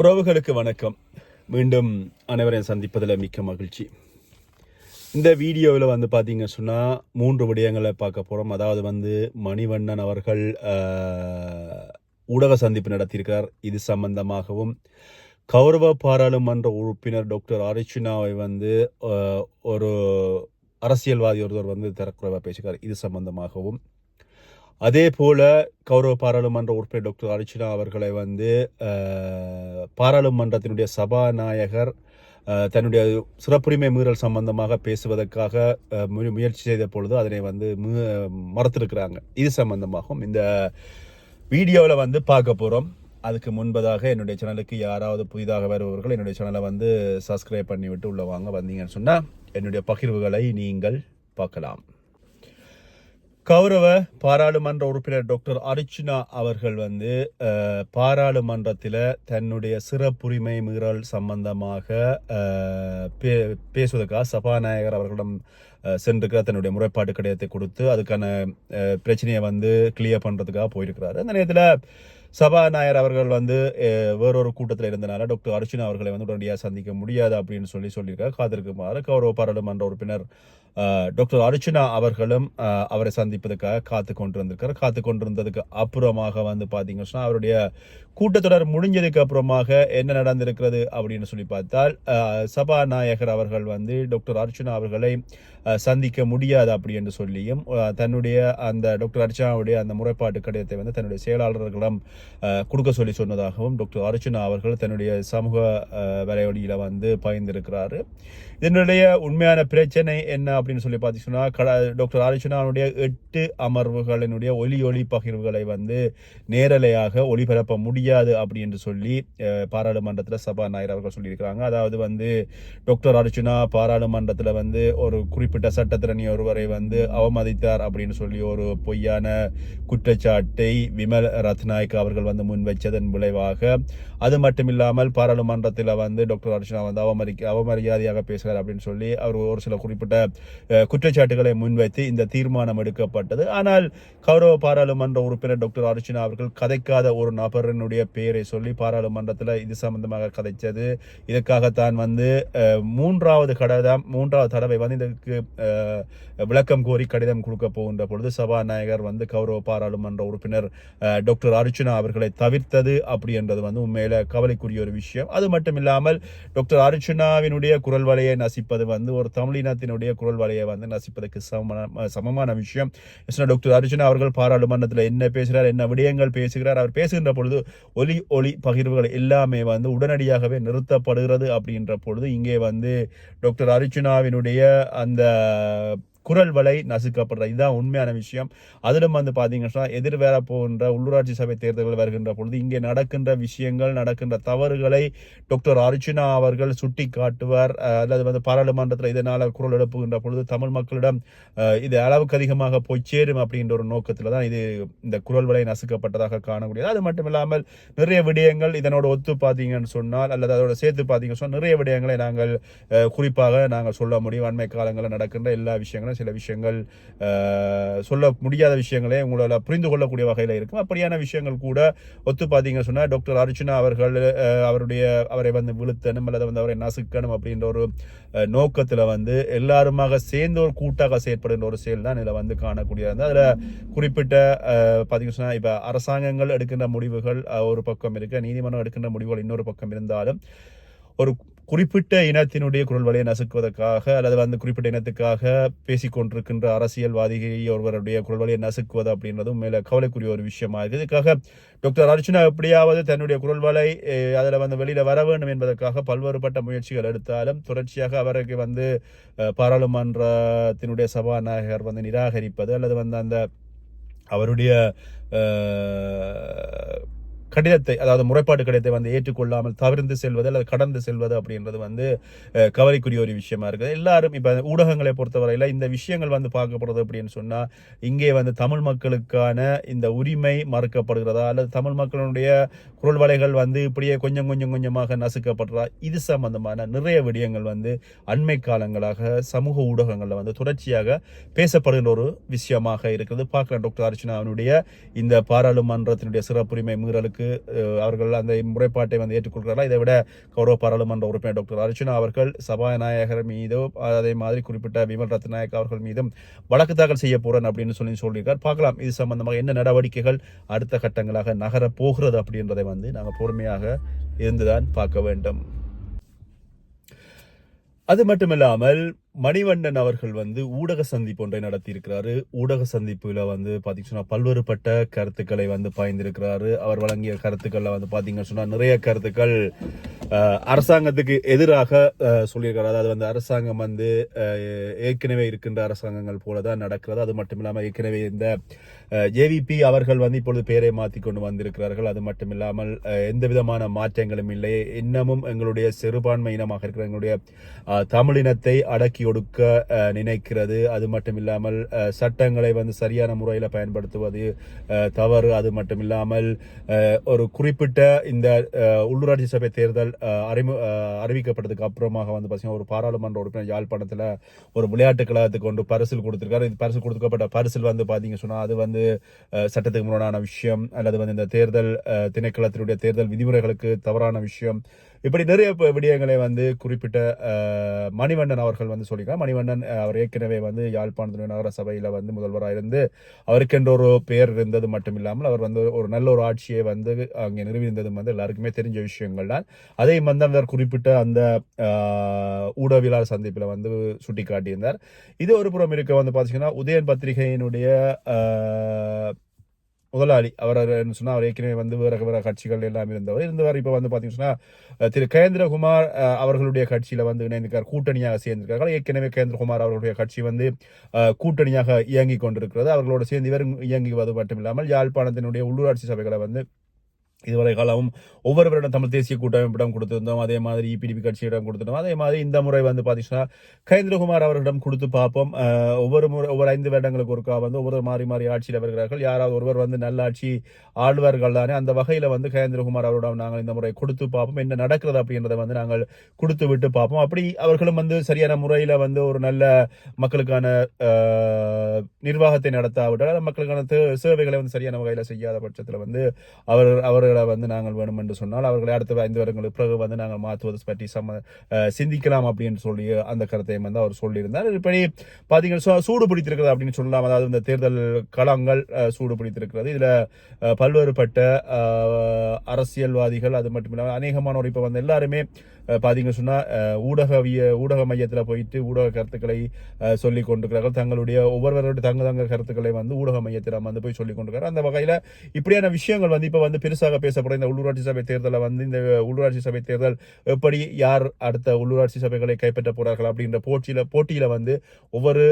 உறவுகளுக்கு வணக்கம். மீண்டும் அனைவரையும் சந்திப்பதில் மிக்க மகிழ்ச்சி. இந்த வீடியோவில் வந்து பார்த்தீங்க சொன்னால் மூன்று விடயங்களை பார்க்க போகிறோம் அதாவது வந்து மணிவண்ணன் அவர்கள் ஊடக சந்திப்பு நடத்தியிருக்கார். இது சம்பந்தமாகவும் கௌரவ பாராளுமன்ற உறுப்பினர் டாக்டர் அரிச்சுனாவை வந்து ஒரு அரசியல்வாதி ஒருவர் வந்து தரக்குறைவாக பேசுகிறார் இது சம்பந்தமாகவும் அதே போல் கௌரவ பாராளுமன்ற உறுப்பினர் டாக்டர் அர்ச்சனா அவர்களை வந்து பாராளுமன்றத்தினுடைய சபாநாயகர் தன்னுடைய சிறப்புரிமை மீறல் சம்பந்தமாக பேசுவதற்காக முயற்சி செய்த பொழுது அதனை வந்து மறுத்திருக்கிறாங்க. இது சம்பந்தமாகவும் இந்த வீடியோவில் வந்து பார்க்க போகிறோம் அதுக்கு முன்பதாக என்னுடைய சேனலுக்கு யாராவது புதிதாக வருபவர்கள் என்னுடைய சேனலை வந்து சப்ஸ்கிரைப் பண்ணிவிட்டு உள்ளே வாங்க வந்தீங்கன்னு சொன்னால் என்னுடைய பகிர்வுகளை நீங்கள் பார்க்கலாம். கௌரவ பாராளுமன்ற உறுப்பினர் டாக்டர் அர்ச்சுனா அவர்கள் வந்து பாராளுமன்றத்தில் தன்னுடைய சிறப்புரிமை மீறல் சம்பந்தமாக பே- பேசுவதற்காக சபாநாயகர் அவர்களிடம் அஹ், சென்றிருக்கிற தன்னுடைய முறைப்பாட்டு கடிதத்தை கொடுத்து அதுக்கான பிரச்சனையை வந்து கிளியர் பண்ணுறதுக்காக போயிருக்கிறாரு. அந்த நேரத்தில் சபாநாயகர் அவர்கள் வந்து வேறொரு கூட்டத்தில் இருந்தனால டாக்டர் அர்ச்சுனா அவர்களை வந்து உடனடியாக சந்திக்க முடியாது அப்படின்னு சொல்லி சொல்லியிருக்காரு. காத்திருக்குமாறு கௌரவ பாராளுமன்ற உறுப்பினர் டாக்டர் அர்ச்சனா அவர்களும் அவரை சந்திப்பதற்காக காத்து கொண்டு வந்திருக்கார் காத்து கொண்டிருந்ததுக்கு அப்புறமாக வந்து பார்த்தீங்கன்னா அவருடைய கூட்டத்தொடர் முடிஞ்சதுக்கு அப்புறமாக என்ன நடந்திருக்கிறது அப்படின்னு சொல்லி பார்த்தால் சபாநாயகர் அவர்கள் வந்து டாக்டர் அர்ச்சனா அவர்களை சந்திக்க முடியாது அப்படி என்று சொல்லியும் தன்னுடைய அந்த டாக்டர் அர்ச்சனாவுடைய அந்த முறைப்பாட்டு கடிதத்தை வந்து தன்னுடைய செயலாளர்களிடம் கொடுக்க சொல்லி சொன்னதாகவும் டாக்டர் அர்ச்சுனா அவர்கள் தன்னுடைய சமூக அஹ், வந்து பகிர்ந்திருக்கிறாரு. இதனுடைய உண்மையான பிரச்சனை என்ன அப்படின்னு சொல்லி பார்த்தீங்கன்னா கட டாக்டர் அர்ச்சுனாவுடைய எட்டு அமர்வுகளினுடைய ஒலி ஒளி பகிர்வுகளை வந்து நேரலையாக ஒளிபரப்ப முடியாது அப்படி என்று சொல்லி பாராளுமன்றத்தில் சபாநாயகர் அவர்கள் சொல்லியிருக்கிறாங்க. அதாவது வந்து டாக்டர் அர்ச்சுனா பாராளுமன்றத்தில் வந்து ஒரு குறிப்பிட்ட சட்டத்திறனி ஒருவரை வந்து அவமதித்தார் அப்படின்னு சொல்லி ஒரு பொய்யான குற்றச்சாட்டை விமல் ரத்நாயக் அவர்கள் வந்து முன்வைச்சதன் விளைவாக அது மட்டும் இல்லாமல் பாராளுமன்றத்தில் வந்து டாக்டர் அர்ச்சனா வந்து அவமரி அவமரியாதையாக பேசுகிறார் அப்படின்னு சொல்லி அவர் ஒரு சில குறிப்பிட்ட குற்றச்சாட்டுகளை முன்வைத்து இந்த தீர்மானம் எடுக்கப்பட்டது. ஆனால் கௌரவ பாராளுமன்ற உறுப்பினர் டாக்டர் அர்ச்சனா அவர்கள் கதைக்காத ஒரு நபரினுடைய பெயரை சொல்லி பாராளுமன்றத்தில் இது சம்பந்தமாக கதைச்சது. இதற்காகத்தான் வந்து மூன்றாவது கடிதம் மூன்றாவது தடவை வந்து இதற்கு விளக்கம் கோரி கடிதம் கொடுக்க போகின்ற பொழுது சபாநாயகர் வந்து கௌரவ பாராளுமன்ற உறுப்பினர் டாக்டர் அர்ச்சுனா அவர்களை தவிர்த்தது அப்படி என்றது வந்து உண்மையில கவலைக்குரிய ஒரு விஷயம். அது மட்டும் இல்லாமல் டாக்டர் அர்ச்சனாவினுடைய குரல் வலையை நசிப்பது வந்து ஒரு தமிழினத்தினுடைய குரல் வலையை வந்து நசிப்பதற்கு சமமான சமமான விஷயம். டாக்டர் அர்ஜுனா அவர்கள் பாராளுமன்றத்தில் என்ன பேசுகிறார் என்ன விடயங்கள் பேசுகிறார் அவர் பேசுகின்ற பொழுது ஒலி ஒளி பகிர்வுகள் எல்லாமே வந்து உடனடியாகவே நிறுத்தப்படுகிறது அப்படின்ற பொழுது இங்கே வந்து டாக்டர் அர்ஜுனாவினுடைய அந்த குரல் வலை நசுக்கப்படுறது இதுதான் உண்மையான விஷயம். அதிலும் வந்து பார்த்தீங்கன்னா எதிர்வேற போகின்ற உள்ளூராட்சி சபை தேர்தல்கள் வருகின்ற பொழுது இங்கே நடக்கின்ற விஷயங்கள் நடக்கின்ற தவறுகளை டாக்டர் அர்ச்சுனா அவர்கள் சுட்டி காட்டுவார் அல்லது வந்து பாராளுமன்றத்தில் இதனால் குரல் எழுப்புகின்ற பொழுது தமிழ் மக்களிடம் இது அளவுக்கு அதிகமாக போய் சேரும் அப்படின்ற ஒரு நோக்கத்தில் தான் இது இந்த குரல் வலை நசுக்கப்பட்டதாக காணக்கூடியது. அது மட்டும் இல்லாமல் நிறைய விடயங்கள் இதனோட ஒத்து பார்த்தீங்கன்னு சொன்னால் அல்லது அதோட சேர்த்து பார்த்தீங்கன்னு சொன்னால் நிறைய விடயங்களை நாங்கள் குறிப்பாக நாங்கள் சொல்ல முடியும். அண்மை காலங்களில் நடக்கின்ற எல்லா விஷயங்களும் சில விஷயங்கள் சொல்ல முடியாத விஷயங்களே உங்களால் புரிந்து கொள்ளக்கூடிய வகையில் இருக்கும். அப்படியான விஷயங்கள் கூட ஒத்து பார்த்தீங்க சொன்னால் டாக்டர் அர்ஜுனா அவர்கள் அவருடைய அவரை வந்து விழுத்தணும் அல்லது வந்து அவரை நசுக்கணும் அப்படின்ற ஒரு நோக்கத்தில் வந்து எல்லாருமாக சேர்ந்து ஒரு கூட்டாக செயற்படுகின்ற ஒரு செயல் தான் இதில் வந்து காணக்கூடியது அதில் குறிப்பிட்ட பார்த்தீங்க சொன்னால் இப்போ அரசாங்கங்கள் எடுக்கின்ற முடிவுகள் ஒரு பக்கம் இருக்குது நீதிமன்றம் எடுக்கின்ற முடிவுகள் இன்னொரு பக்கம் இருந்தாலும் ஒரு குறிப்பிட்ட இனத்தினுடைய குரல் வலையை நசுக்குவதற்காக அல்லது வந்து குறிப்பிட்ட இனத்துக்காக பேசிக் கொண்டிருக்கின்ற அரசியல்வாதிகை ஒருவருடைய குரல் வலையை நசுக்குவது அப்படின்றதும் மேல கவலைக்குரிய ஒரு விஷயமா இருக்குது. இதுக்காக டாக்டர் அர்ஜுனா எப்படியாவது தன்னுடைய குரல் வலை அதில் வந்து வெளியில் வர வேண்டும் என்பதற்காக பல்வேறுபட்ட முயற்சிகள் எடுத்தாலும் தொடர்ச்சியாக அவருக்கு வந்து பாராளுமன்றத்தினுடைய சபாநாயகர் வந்து நிராகரிப்பது அல்லது வந்து அந்த அவருடைய கடிதத்தை அதாவது முறைப்பாட்டு கடிதத்தை வந்து ஏற்றுக்கொள்ளாமல் தவிர்த்து செல்வது அல்லது கடந்து செல்வது அப்படின்றது வந்து கவலைக்குரிய ஒரு விஷயமா இருக்குது. எல்லாரும் இப்போ ஊடகங்களை பொறுத்தவரையில் இந்த விஷயங்கள் வந்து பார்க்கப்படுறது அப்படின்னு சொன்னால் இங்கே வந்து தமிழ் மக்களுக்கான இந்த உரிமை மறுக்கப்படுகிறதா? அல்லது தமிழ் மக்களுடைய குரல் வலைகள் வந்து இப்படியே கொஞ்சம் கொஞ்சம் கொஞ்சமாக நசுக்கப்படுறா இது சம்பந்தமான நிறைய விடயங்கள் வந்து அண்மை காலங்களாக சமூக ஊடகங்களில் வந்து தொடர்ச்சியாக பேசப்படுகின்ற ஒரு விஷயமாக இருக்கிறது பார்க்கலாம் டாக்டர் அர்ச்சனாவினுடைய இந்த பாராளுமன்றத்தினுடைய சிறப்புரிமை மீறலுக்கு அவர்களுக்கு அவர்கள் அந்த முறைப்பாட்டை வந்து ஏற்றுக்கொள்கிறார்கள்? இதை விட கௌரவ பாராளுமன்ற உறுப்பினர் டாக்டர் அர்ஜுனா அவர்கள் சபாநாயகர் மீதும் அதே மாதிரி குறிப்பிட்ட விமல் ரத்நாயக் அவர்கள் மீதும் வழக்கு தாக்கல் செய்ய போறேன் அப்படின்னு சொல்லி சொல்லியிருக்கார். பார்க்கலாம் இது சம்பந்தமாக என்ன நடவடிக்கைகள் அடுத்த கட்டங்களாக நகர போகிறது அப்படின்றதை வந்து நாங்கள் பொறுமையாக இருந்துதான் பார்க்க வேண்டும். அது மட்டுமில்லாமல் மணிவண்ணன் அவர்கள் வந்து ஊடக சந்திப்பு ஒன்றை நடத்தியிருக்கிறாரு. ஊடக சந்திப்புல வந்து பாத்தீங்கன்னா சொன்னால் பல்வேறுபட்ட கருத்துக்களை வந்து பாய்ந்திருக்கிறாரு அவர் வழங்கிய கருத்துக்கள்ல வந்து பாத்தீங்கன்னு சொன்னா நிறைய கருத்துக்கள் அரசாங்கத்துக்கு எதிராக சொல்லியிருக்கிறார். அதாவது வந்து அரசாங்கம் வந்து ஏற்கனவே இருக்கின்ற அரசாங்கங்கள் போல தான் நடக்கிறது. அது மட்டும் இல்லாமல் ஏற்கனவே இந்த ஜேவிபி அவர்கள் வந்து இப்பொழுது பெயரை மாற்றி கொண்டு வந்திருக்கிறார்கள். அது மட்டும் இல்லாமல் எந்த விதமான மாற்றங்களும் இல்லை. இன்னமும் எங்களுடைய சிறுபான்மை இனமாக இருக்கிற எங்களுடைய தமிழினத்தை அடக்கி ஒடுக்க நினைக்கிறது. அது மட்டும் இல்லாமல் சட்டங்களை வந்து சரியான முறையில் பயன்படுத்துவது தவறு. அது மட்டும் இல்லாமல் ஒரு குறிப்பிட்ட இந்த உள்ளூராட்சி சபை தேர்தல் அறிமு அறிவிக்கப்பட்டதுக்கு அப்புறமாக வந்து பார்த்தீங்கன்னா ஒரு பாராளுமன்ற உறுப்பினர் யாழ்ப்பாணத்தில் ஒரு விளையாட்டு கழகத்துக்கு கொண்டு பரிசில் கொடுத்துருக்காரு. இந்த பரிசு கொடுக்கப்பட்ட பரிசில் வந்து பார்த்தீங்க சொன்னால் அது வந்து வந்து சட்டத்துக்கு முரணான விஷயம் அல்லது வந்து இந்த தேர்தல் திணைக்களத்தினுடைய தேர்தல் விதிமுறைகளுக்கு தவறான விஷயம் இப்படி நிறைய விடயங்களை வந்து குறிப்பிட்ட மணிவண்ணன் அவர்கள் வந்து சொல்லியிருக்கார் மணிவண்ணன் அவர் ஏற்கனவே வந்து யாழ்ப்பாணத்து நகர சபையில் வந்து முதல்வராக இருந்து அவருக்கென்ற ஒரு பெயர் இருந்தது மட்டும் இல்லாமல் அவர் வந்து ஒரு நல்ல ஒரு ஆட்சியை வந்து அங்கே நிறுவியிருந்ததும் வந்து எல்லாருக்குமே தெரிஞ்ச விஷயங்கள் தான். அதையும் வந்து அவர் குறிப்பிட்ட அந்த ஊடகவியலாளர் சந்திப்பில் வந்து சுட்டிக்காட்டியிருந்தார். இது ஒரு புறம் இருக்க வந்து பார்த்தீங்கன்னா உதயன் பத்திரிகையினுடைய முதலாளி. அவர் என்ன சொன்னால் அவர் ஏற்கனவே வந்து வேறு வேறு கட்சிகள் எல்லாம் இருந்தவர். இருந்தவர் இப்போ வந்து பார்த்தீங்கன்னா திரு கேந்திரகுமார் அவர்களுடைய கட்சியில் வந்து இணைந்திருக்கார் கூட்டணியாக சேர்ந்திருக்கார்கள் ஏற்கனவே கேந்திரகுமார் அவர்களுடைய கட்சி வந்து கூட்டணியாக இயங்கி கொண்டிருக்கிறது. அவர்களோடு சேர்ந்து இவர் இயங்குவது மட்டும் இல்லாமல் யாழ்ப்பாணத்தினுடைய உள்ளூராட்சி சபைகளை வந்து இதுவரை காலமும் ஒவ்வொரு வருடம் தமிழ் தேசிய கூட்டமைப்பிடம் கொடுத்திருந்தோம். அதே மாதிரி இபிடிபி கட்சியிடம் கொடுத்துட்டோம் அதே மாதிரி இந்த முறை வந்து பார்த்தீங்கன்னா கேந்திரகுமார் அவர்களிடம் கொடுத்து பார்ப்போம். ஒவ்வொரு முறை ஒவ்வொரு ஐந்து வருடங்களுக்கு ஒருக்கா வந்து ஒவ்வொரு மாறி மாறி ஆட்சியில் வருகிறார்கள். யாராவது ஒருவர் வந்து நல்ல ஆட்சி ஆழ்வார்கள் தானே அந்த வகையில் வந்து கேந்திரகுமார் அவரிடம் நாங்கள் இந்த முறை கொடுத்து பார்ப்போம். என்ன நடக்கிறது அப்படின்றத வந்து நாங்கள் கொடுத்து விட்டு பார்ப்போம். அப்படி அவர்களும் வந்து சரியான முறையில் வந்து ஒரு நல்ல மக்களுக்கான நிர்வாகத்தை நடத்தாவிட்டால் மக்களுக்கான சேவைகளை வந்து சரியான வகையில் செய்யாத பட்சத்தில் வந்து அவர் அவர்கள் வந்து நாங்கள் வேணும் என்று சொன்னால் அவர்களை அடுத்த ஐந்து வருடங்களுக்கு பிறகு வந்து நாங்கள் மாற்றுவது பற்றி சம்ம சிந்திக்கலாம் அப்படின்னு சொல்லி அந்த கருத்தையும் வந்து அவர் சொல்லியிருந்தார். இப்படி பார்த்தீங்கன்னா சூடு பிடித்திருக்கிறது அப்படின்னு சொல்லலாம். அதாவது இந்த தேர்தல் களங்கள் சூடு பிடித்திருக்கிறது. இதில் பல்வேறுபட்ட அரசியல்வாதிகள் அது மட்டும் இல்லாமல் அநேகமானோர் இப்போ வந்து எல்லாருமே பார்த்தீங்க சொன்னால் சொன்னா ஊடகவிய ஊடக மையத்தில் போயிட்டு ஊடக கருத்துக்களை சொல்லி கொண்டிருக்கிறார்கள். தங்களுடைய ஒவ்வொருவருடைய தங்க தங்க கருத்துக்களை வந்து ஊடக மையத்தில் வந்து போய் சொல்லி கொண்டிருக்கிறார். அந்த வகையில் இப்படியான விஷயங்கள் வந்து இப்போ வந்து பெருசாக பேசப்படும். இந்த உள்ளூராட்சி சபை தேர்தலை வந்து இந்த உள்ளூராட்சி சபை தேர்தல் எப்படி யார் அடுத்த உள்ளூராட்சி சபைகளை கைப்பற்ற போறார்கள் அப்படின்ற போட்டியில் போட்டியில் வந்து ஒவ்வொரு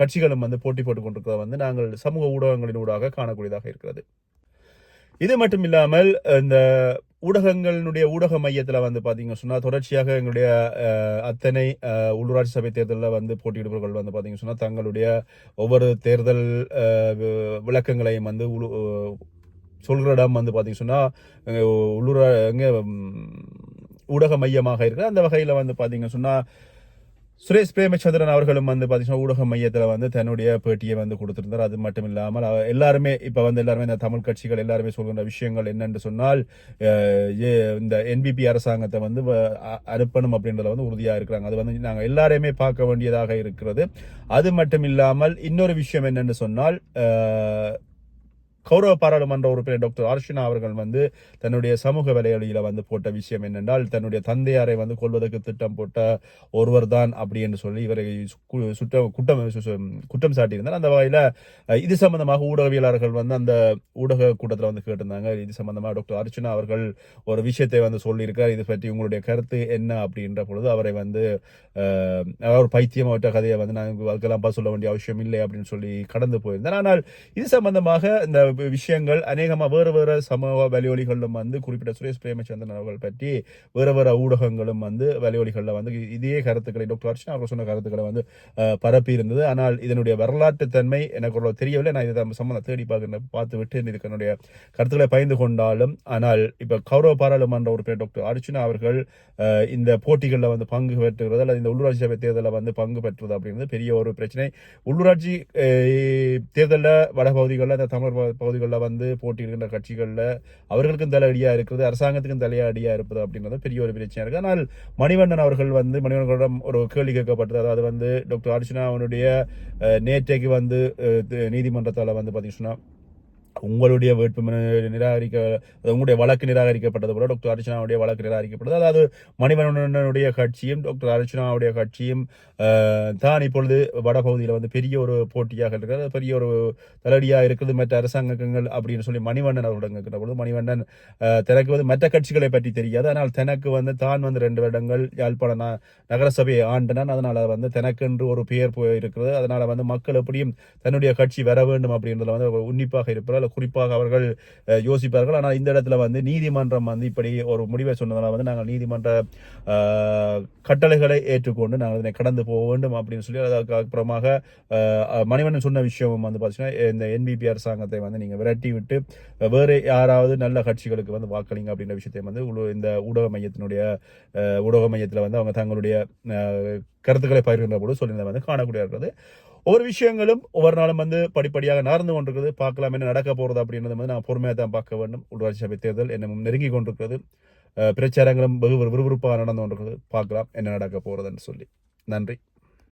கட்சிகளும் வந்து போட்டி போட்டுக் கொண்டிருக்கிறத வந்து நாங்கள் சமூக ஊடகங்களின் ஊடாக காணக்கூடியதாக இருக்கிறது. இது மட்டும் இல்லாமல் இந்த ஊடகங்களினுடைய ஊடக மையத்தில் வந்து பாத்தீங்க சொன்னால் தொடர்ச்சியாக எங்களுடைய அத்தனை உள்ளூராட்சி சபை தேர்தலில் வந்து போட்டியிடுபவர்கள் வந்து பாத்தீங்க சொன்னால் தங்களுடைய ஒவ்வொரு தேர்தல் விளக்கங்களையும் வந்து உளு- சொல்கிற இடம் வந்து பார்த்தீங்க சொன்னா உள்ளூரா இங்கே ஊடக மையமாக இருக்குது அந்த வகையில் வந்து பாத்தீங்க சொன்னா சுரேஷ் பிரேமச்சந்திரன் அவர்களும் வந்து பார்த்தீங்கன்னா ஊடக மையத்தில் வந்து தன்னுடைய பேட்டியை வந்து கொடுத்திருந்தார். அது மட்டும் இல்லாமல் எல்லாருமே இப்போ வந்து எல்லாருமே இந்த தமிழ் கட்சிகள் எல்லாருமே சொல்கின்ற விஷயங்கள் என்னென்று சொன்னால் ஏ- இந்த என்பிபி அரசாங்கத்தை வந்து வ- அ- அனுப்பணும் அப்படின்றத வந்து உறுதியாக இருக்கிறாங்க. அது வந்து நாங்கள் எல்லாரையுமே பார்க்க வேண்டியதாக இருக்கிறது. அது மட்டும் இல்லாமல் இன்னொரு விஷயம் என்னென்னு சொன்னால் கௌரவ பாராளுமன்ற உறுப்பினர் டாக்டர் அர்ஷினா அவர்கள் வந்து தன்னுடைய சமூக வலையொலியில வந்து போட்ட விஷயம் என்னென்றால் தன்னுடைய தந்தையாரை வந்து கொள்வதற்கு திட்டம் போட்ட ஒருவர் தான் அப்படி என்று சொல்லி இவரை சுற்ற சுட்ட குற்றம் குற்றம் சாட்டியிருந்தார். அந்த வகையில் இது சம்பந்தமாக ஊடகவியலாளர்கள் வந்து அந்த ஊடக கூட்டத்தில் வந்து கேட்டிருந்தாங்க. இது சம்பந்தமாக டாக்டர் அர்ச்சனா அவர்கள் ஒரு விஷயத்தை வந்து சொல்லியிருக்கார். இது பற்றி உங்களுடைய கருத்து என்ன அப்படின்ற பொழுது அவரை வந்து அவர் பைத்தியம் அவற்ற கதையை வந்து நான் அதுக்கெல்லாம் சொல்ல வேண்டிய அவசியம் இல்லை அப்படின்னு சொல்லி கடந்து போயிருந்தேன் ஆனால் இது சம்பந்தமாக இந்த விஷயங்கள் அநேகமாக வேறு வேறு சமூக வலியொலிகளிலும் வந்து குறிப்பிட்ட சுரேஷ் பிரேமச்சந்திரன் அவர்கள் பற்றி வேறு வேறு ஊடகங்களும் வந்து வலியொலிகளில் வந்து இதே கருத்துக்களை டாக்டர் அர்ச்சனா அவர்கள் சொன்ன கருத்துக்களை வந்து பரப்பி இருந்தது. ஆனால் இதனுடைய வரலாற்று தன்மை எனக்கு ஒரு தெரியவில்லை. நான் இதை சம்பந்தம் தேடி பார்க்கிற பார்த்து விட்டு இதுக்கு என்னுடைய கருத்துக்களை பயந்து கொண்டாலும் ஆனால் இப்போ கௌரவ பாராளுமன்ற உறுப்பினர் டாக்டர் அர்ச்சனா அவர்கள் இந்த போட்டிகளில் வந்து பங்கு பெற்றுகிறது அல்லது இந்த உள்ளூராட்சி சபை தேர்தலில் வந்து பங்கு பெற்றுவது அப்படிங்கிறது பெரிய ஒரு பிரச்சனை. உள்ளூராட்சி தேர்தலில் வடபகுதிகளில் இந்த தமிழ் பகுதிகளில் வந்து போட்டியிடுகின்ற கட்சிகளில் அவர்களுக்கும் தலையடியாக இருக்கிறது அரசாங்கத்துக்கும் தலையடியாக இருப்பது அப்படின்றது பெரிய ஒரு பிரச்சனையாக இருக்குது ஆனால் மணிவண்ணன் அவர்கள் வந்து மணிவண்ணனிடம் ஒரு கேள்வி கேட்கப்பட்டது. அதாவது வந்து டாக்டர் அர்ச்சனா அவனுடைய நேற்றைக்கு வந்து நீதிமன்றத்தால் வந்து பார்த்தீங்கன்னா உங்களுடைய வேட்புமனு நிராகரிக்க உங்களுடைய வழக்கு நிராகரிக்கப்பட்டது போல டாக்டர் அர்ச்சனாவுடைய வழக்கு நிராகரிக்கப்பட்டது. அதாவது மணிவண்ணனுடைய கட்சியும் டாக்டர் அர்ச்சனாவுடைய கட்சியும் தான் இப்பொழுது வடபகுதியில் வந்து பெரிய ஒரு போட்டியாக இருக்கிறது. பெரிய ஒரு தலையடியாக இருக்குது. மற்ற அரசாங்கங்கள் அப்படின்னு சொல்லி மணிவண்ணன் அவர்களிடம் கேட்கிற பொழுது மணிவண்ணன் தனக்கு வந்து மற்ற கட்சிகளை பற்றி தெரியாது. ஆனால் தனக்கு வந்து தான் வந்து ரெண்டு வருடங்கள் யாழ்ப்பாண நகரசபையை ஆண்டனன். அதனால் வந்து தனக்கென்று ஒரு பெயர் போய் இருக்கிறது அதனால் வந்து மக்கள் எப்படியும் தன்னுடைய கட்சி வர வேண்டும் அப்படின்றதுல வந்து உன்னிப்பாக இருப்பார். அல்ல குறிப்பாக அவர்கள் யோசிப்பார்கள். ஆனால் இந்த இடத்துல வந்து நீதிமன்றம் வந்து இப்படி ஒரு முடிவை சொன்னதனால் வந்து நாங்கள் நீதிமன்ற கட்டளைகளை ஏற்றுக்கொண்டு நாங்கள் இதனை கடந்து போக வேண்டும் அப்படின்னு சொல்லி அதுக்கு அப்புறமாக மணிவண்ணன் சொன்ன விஷயமும் வந்து பார்த்தீங்கன்னா இந்த என்பிபி அரசாங்கத்தை வந்து நீங்கள் விரட்டி விட்டு வேறு யாராவது நல்ல கட்சிகளுக்கு வந்து வாக்களிங்க அப்படின்ற விஷயத்தை வந்து இந்த ஊடக மையத்தினுடைய ஊடக மையத்தில் வந்து அவங்க தங்களுடைய கருத்துக்களை பகிர்கின்ற போது சொல்லியிருந்ததை வந்து காணக்கூடிய இருக்கிறது ஒவ்வொரு விஷயங்களும் ஒவ்வொரு நாளும் வந்து படிப்படியாக நடந்து கொண்டிருக்கிறது பார்க்கலாம் என்ன நடக்க போகிறது அப்படின்றது வந்து நான் பொறுமையாக தான் பார்க்க வேண்டும். உள்ளாட்சி சபை தேர்தல் என்னமும் நெருங்கி கொண்டிருக்கிறது. பிரச்சாரங்களும் வெகு விறுவிறுப்பாக நடந்து கொண்டிருக்கிறது பார்க்கலாம் என்ன நடக்க போகிறதுன்னு சொல்லி. நன்றி.